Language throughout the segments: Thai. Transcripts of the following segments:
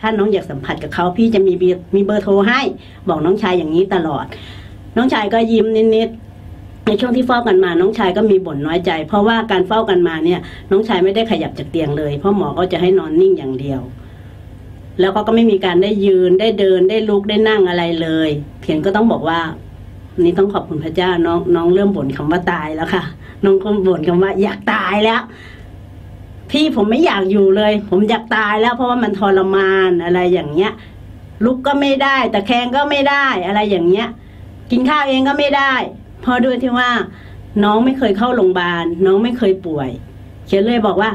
ถ้าน้องอยากสัมผัสกับเขาพี่จะมีเบอร์มีเบอร์โทรให้ บอกน้องชายอย่างนี้ตลอด น้องชายก็ยิ้มนิดๆในช่วงที่เฝ้ากันมา น้องชายก็มีบ่นน้อยใจ เพราะว่าการเฝ้ากันมาเนี่ย น้องชายไม่ได้ขยับจากเตียงเลย เพราะหมอก็จะให้นอนนิ่งอย่างเดียว แล้วเขาก็ไม่มีการได้ยืนได้เดินได้ลุกได้นั่งอะไรเลย เพียงก็ต้องบอกว่านี่ต้องขอบคุณพระเจ้าน้องน้องเริ่มบ่นคำว่าตายแล้วค่ะ น้องก็บ่นคำว่าอยากตายแล้ว พี่ผมไม่อยากอยู่เลย ผมอยากตายแล้วเพราะว่ามันทรมานอะไรอย่างเงี้ย ลุกก็ไม่ได้แต่แคงก็ไม่ได้อะไรอย่างเงี้ย กินข้าวเองก็ไม่ได้ เพราะด้วยที่ว่า น้องไม่เคยเข้าโรงพยาบาลน้องไม่เคยป่วย เขียนเลยบอกว่า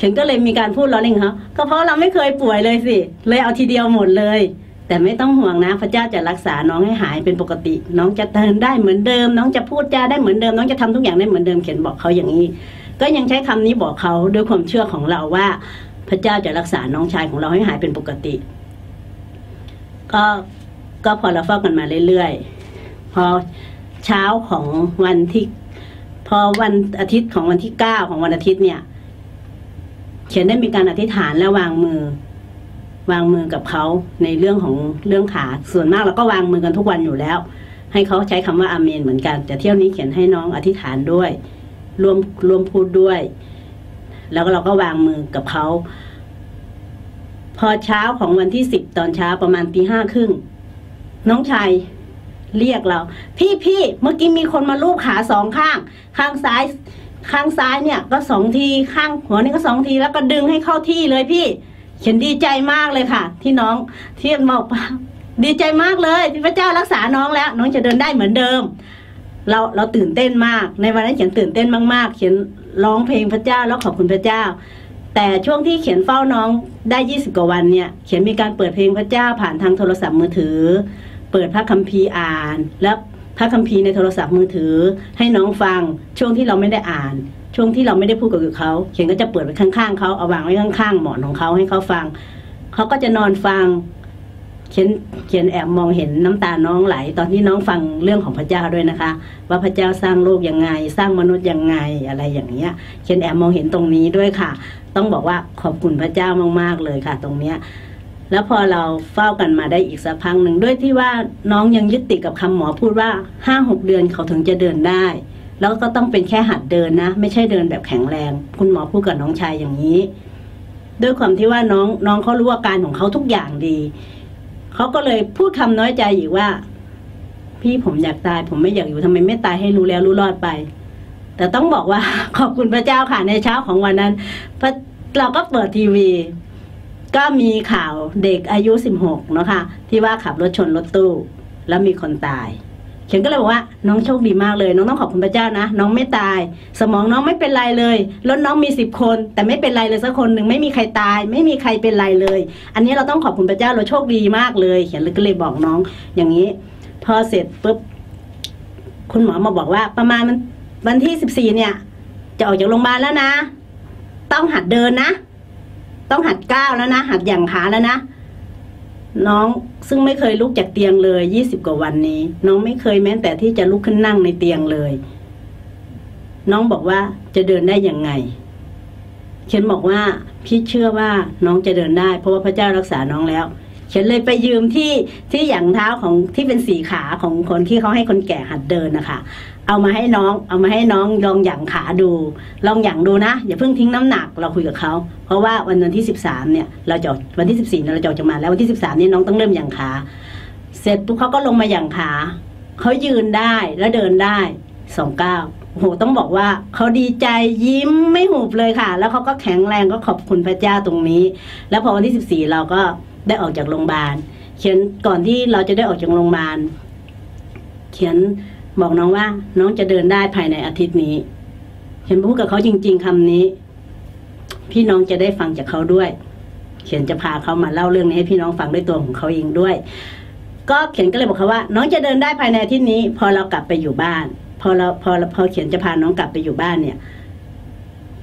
ฉันก็เลยมีการพูดล้อเล่นเขาก็เพราะเราไม่เคยป่วยเลยสิ เลยเอาทีเดียวหมดเลย แต่ไม่ต้องห่วงนะ พระเจ้าจะรักษาน้องให้หายเป็นปกติ น้องจะเดินได้เหมือนเดิม น้องจะพูดจาได้เหมือนเดิม น้องจะทำทุกอย่างได้เหมือนเดิมเขียนบอกเขาอย่างนี้ ก็ยังใช้คำนี้บอกเขาด้วยความเชื่อของเราว่า พระเจ้าจะรักษาน้องชายของเราให้หายเป็นปกติ ก็ก็พอเราเฝ้ากันมาเรื่อยๆ พอเช้าของวันที่ พอวันอาทิตย์ของวันที่เก้าของวันอาทิตย์เนี่ยเขียนได้มีการอธิษฐานและวางมือ วางมือกับเขาในเรื่องของเรื่องขาส่วนมากเราก็วางมือกันทุกวันอยู่แล้ว ให้เขาใช้คำว่าอาเมนเหมือนกันแต่เที่ยวนี้เขียนให้น้องอธิษฐานด้วย ร่วมร่วมพูดด้วย แล้วก็เราก็วางมือกับเขา พอเช้าของวันที่สิบตอนเช้าประมาณตีห้าครึ่งน้องชายเรียกเรา พี่พี่เมื่อกี้มีคนมาลูบขาสองข้าง ข้างซ้าย ข้างซ้ายเนี่ย ก็สองทีข้างหัวนี่ก็สองทีแล้วก็ดึงให้เข้าที่เลยพี่ฉันดีใจมากเลยค่ะ ที่น้องที่บอกดีใจมากเลยที่พระเจ้ารักษาน้องแล้ว น้องจะเดินได้เหมือนเดิม เราเราตื่นเต้นมาก ในวันนั้นเขียนตื่นเต้นมากๆ เขียนร้องเพลงพระเจ้าแล้วขอบคุณพระเจ้า แต่ช่วงที่เขียนเฝ้าน้องได้ยี่สิบกว่าวันเนี่ยเขียนมีการเปิดเพลงพระเจ้าผ่านทางโทรศัพท์มือถือ เปิดพระคัมภีร์อ่าน และพระคัมภีร์ในโทรศัพท์มือถือ ให้น้องฟังช่วงที่เราไม่ได้อ่าน ช่วงที่เราไม่ได้พูดกับเขาเขียนก็จะเปิดไว้ข้างๆเขาเอาวางไว้ข้างๆหมอนของเขาให้เขาฟังเขาก็จะนอนฟัง เขียนเขียนแอบมองเห็นน้ำตาน้องไหล ตอนที่น้องฟังเรื่องของพระเจ้าด้วยนะคะ ว่าพระเจ้าสร้างโลกยังไง สร้างมนุษย์ยังไงอะไรอย่างเงี้ย เขียนแอบมองเห็นตรงนี้ด้วยค่ะ ต้องบอกว่าขอบคุณพระเจ้ามากๆเลยค่ะ ตรงเนี้ยแล้วพอเราเฝ้ากันมาได้อีกสักพักหนึ่งด้วยที่ว่าน้องยังยึดติดกับคำหมอพูดว่าห้าหกเดือนเขาถึงจะเดินได้ แล้วก็ต้องเป็นแค่หัดเดินนะ ไม่ใช่เดินแบบแข็งแรง คุณหมอพูดกับน้องชายอย่างนี้ ด้วยความที่ว่าน้องน้องเขารู้อาการของเขาทุกอย่างดี เขาก็เลยพูดคำน้อยใจอีกว่า พี่ผมอยากตาย ผมไม่อยากอยู่ทำไมไม่ตายให้รู้แล้วรู้รอดไป แต่ต้องบอกว่าขอบคุณพระเจ้าค่ะในเช้าของวันนั้นพระเราก็เปิดทีวี ก็มีข่าวเด็กอายุสิบหกเนาะค่ะที่ว่าขับรถชนรถตู้ แล้วมีคนตาย เขียนก็เลยบอกว่าน้องโชคดีมากเลย น้องต้องขอบคุณพระเจ้านะ น้องไม่ตาย สมองน้องไม่เป็นไรเลยรถน้องมีสิบคน แต่ไม่เป็นไรเลยสักคนหนึ่งไม่มีใครตาย ไม่มีใครเป็นไรเลย อันนี้เราต้องขอบคุณพระเจ้าเราโชคดีมากเลย เขียนเลยก็เลยบอกน้อง อย่างนี้ พอเสร็จปุ๊บคุณหมอมาบอกว่า ประมาณมันวันที่สิบสี่เนี่ย จะออกจากโรงพยาบาลแล้วนะ ต้องหัดเดินนะ ต้องหัดก้าวแล้วนะ หัดหยั่งขาแล้วนะ น้องซึ่งไม่เคยลุกจากเตียงเลยยี่สิบกว่าวันนี้ น้องไม่เคยแม้แต่ที่จะลุกขึ้นนั่งในเตียงเลย น้องบอกว่าจะเดินได้ยังไงเขียนบอกว่าพี่เชื่อว่าน้องจะเดินได้ เพราะว่าพระเจ้ารักษาน้องแล้ว ฉันเลยไปยืมที่ที่หยั่งเท้าของที่เป็นสีขาของคนที่เขาให้คนแก่หัดเดินนะคะเอามาให้น้อง เอามาให้น้องลองหยั่งขาดู ลองหยั่งดูนะ อย่าเพิ่งทิ้งน้ำหนักเราคุยกับเขา เพราะว่าวันวันที่สิบสามเนี่ยเราจะวันที่สิบสี่เราจะออกจากมาแล้ววันที่สิบสามนี่น้องต้องเริ่มหยั่งขา เสร็จปุ๊บเขาก็ลงมาหยั่งขาเขายืนได้แล้วเดินได้สองเก้าโอ้โหต้องบอกว่าเขาดีใจยิ้มไม่หุบเลยค่ะ แล้วเขาก็แข็งแรงก็ขอบคุณพระเจ้าตรงนี้ แล้วพอวันที่สิบสี่เราก็ ได้ออกจากโรงพยาบาล เขียนก่อนที่เราจะได้ออกจากโรงพยาบาล เขียนบอกน้องว่า น้องจะเดินได้ภายในอาทิตย์นี้ เขียนพูดกับเขาจริง ๆคำนี้ พี่น้องจะได้ฟังจากเขาด้วย เขียนจะพาเขามาเล่าเรื่องนี้ให้พี่น้องฟังด้วยตัวของเขาเองด้วย ก็เขียนก็เลยบอกเขาว่า น้องจะเดินได้ภายในอาทิตย์นี้ พอเรากลับไปอยู่บ้าน พอเราพอพอเขียนจะพาน้องกลับไปอยู่บ้านเนี่ย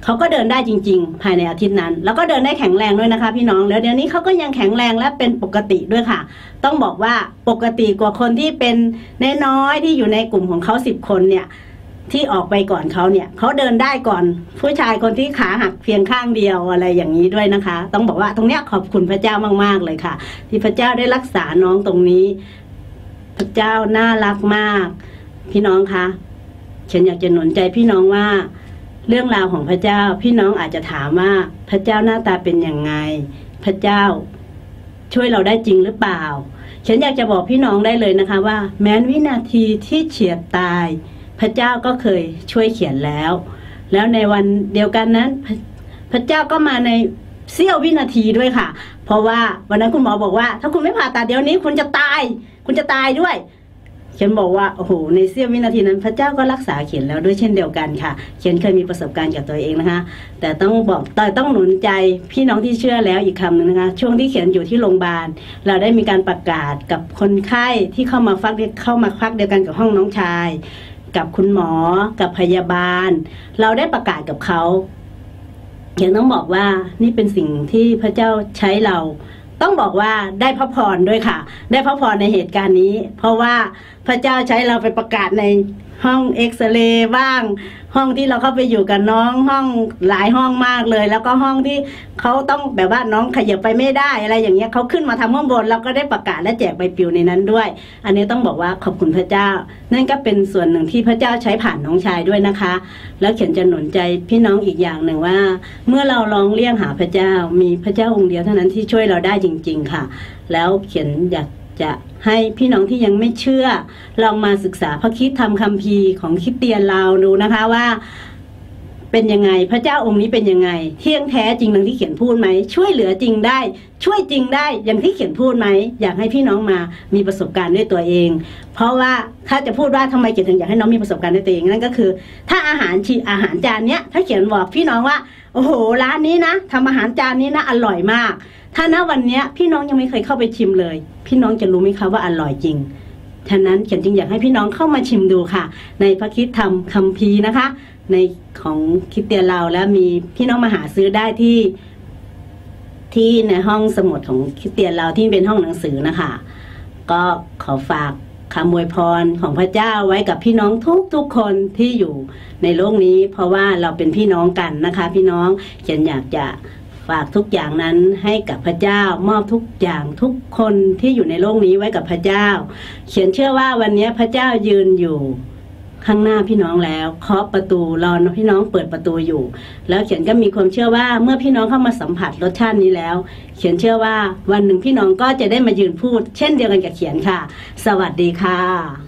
เขาก็เดินได้จริง ๆ ภายในอาทิตย์นั้น แล้วก็เดินได้แข็งแรงด้วยนะคะ พี่น้องแล้วเดี๋ยวนี้เขาก็ยังแข็งแรงและเป็นปกติด้วยค่ะ ต้องบอกว่าปกติกว่าคนที่เป็นน้อยๆที่อยู่ในกลุ่มของเขาสิบคนเนี่ยที่ออกไปก่อนเขาเนี่ยเขาเดินได้ก่อน ผู้ชายคนที่ขาหักเพียงข้างเดียวอะไรอย่างนี้ด้วยนะคะ ต้องบอกว่าตรงเนี้ยขอบคุณพระเจ้ามาก ๆ เลยค่ะ ที่พระเจ้าได้รักษาน้องตรงนี้ พระเจ้าน่ารักมาก พี่น้องคะฉันอยากจะหนุนใจพี่น้องว่า เรื่องราวของพระเจ้าพี่น้องอาจจะถามว่าพระเจ้าหน้าตาเป็นยังไง พระเจ้าช่วยเราได้จริงหรือเปล่า ฉันอยากจะบอกพี่น้องได้เลยนะคะว่า แม้นวินาทีที่เฉียดตาย พระเจ้าก็เคยช่วยเขียนแล้ว แล้วในวันเดียวกันนั้น พระพระเจ้าก็มาในเสี้ยววินาทีด้วยค่ะ เพราะว่าวันนั้นคุณหมอบอกว่า ถ้าคุณไม่ผ่าตัดเดี๋ยวนี้คุณจะตาย คุณจะตายด้วย เขียนบอกว่าโอ้โหในเสี้ยววินาทีนั้นพระเจ้าก็รักษาเขียนแล้วด้วยเช่นเดียวกันค่ะ เขียนเคยมีประสบการณ์กับตัวเองนะคะ แต่ต้องบอกแต่ต้องหนุนใจพี่น้องที่เชื่อแล้วอีกคำหนึ่งนะคะ ช่วงที่เขียนอยู่ที่โรงพยาบาล เราได้มีการประกาศกับคนไข้ที่เข้ามาฟักเข้ามาฟักเดียวกันกับห้องน้องชาย กับคุณหมอ กับพยาบาล เราได้ประกาศกับเขายังต้องบอกว่านี่เป็นสิ่งที่พระเจ้าใช้เราต้องบอกว่าได้พระพรด้วยค่ะ ได้พระพรในเหตุการณ์นี้ เพราะว่าพระเจ้าใช้เราไปประกาศในห้องเอ็กซเรย์บ้าง ห้องที่เราเข้าไปอยู่กับน้องห้องหลายห้องมากเลย แล้วก็ห้องที่เขาต้องแบบว่าน้องขยับไปไม่ได้อะไรอย่างเงี้ยเขาขึ้นมาทำข้างบนเราก็ได้ประกาศและแจกใบปลิวในนั้นด้วย อันนี้ต้องบอกว่าขอบคุณพระเจ้า นั่นก็เป็นส่วนหนึ่งที่พระเจ้าใช้ผ่านน้องชายด้วยนะคะ แล้วเขียนจะหนุนใจพี่น้องอีกอย่างหนึ่งว่า เมื่อเราลองเรียกหาพระเจ้ามีพระเจ้าองค์เดียวเท่านั้นที่ช่วยเราได้จริง ๆค่ะ แล้วเขียนอยาก จะให้พี่น้องที่ยังไม่เชื่อ ลองมาศึกษาพระคิดทำคัมภีของคริดเตียนเราดูนะคะว่าเป็นยังไงพระเจ้าองค์นี้เป็นยังไง เที่ยงแท้จริงดังที่เขียนพูดไหม ช่วยเหลือจริงได้ ช่วยจริงได้อย่างที่เขียนพูดไหม อยากให้พี่น้องมามีประสบการณ์ด้วยตัวเอง เพราะว่าถ้าจะพูดว่าทำไมเขียนถึงอยากให้น้องมีประสบการณ์ด้วยตัวเองนั่นก็คือ ถ้าอาหารชีอาหารจานเนี้ยถ้าเขียนบอกพี่น้องว่า โอ้โหร้านนี้นะทำอาหารจานนี้นะอร่อยมาก ถ้าณวันนี้พี่น้องยังไม่เคยเข้าไปชิมเลย พี่น้องจะรู้ไหมคะว่าอร่อยจริงฉะนั้นเขียนจึงอยากให้พี่น้องเข้ามาชิมดูค่ะ ในพระคิดธรรมคัมภีร์นะคะ ในของคิดเตียนเราแล้วมีพี่น้องมาหาซื้อได้ที่ที่ในห้องสมุดของคิดเตียนเราที่เป็นห้องหนังสือนะคะ ก็ขอฝาก คำอวยพรของพระเจ้าไว้กับพี่น้องทุกทุกๆคนที่อยู่ในโลกนี้ เพราะว่าเราเป็นพี่น้องกันนะคะ พี่น้องเขียนอยากจะฝากทุกอย่างนั้นให้กับพระเจ้ามอบทุกอย่างทุกคนที่อยู่ในโลกนี้ไว้กับพระเจ้า เขียนเชื่อว่าวันนี้พระเจ้ายืนอยู่ ข้างหน้าพี่น้องแล้วเคาะประตูรอพี่น้องเปิดประตูอยู่ แล้วเขียนก็มีความเชื่อว่าเมื่อพี่น้องเข้ามาสัมผัสรสชาตินี้แล้ว เขียนเชื่อว่าวันหนึ่งพี่น้องก็จะได้มายืนพูด เช่นเดียวกันกับเขียนค่ะ สวัสดีค่ะ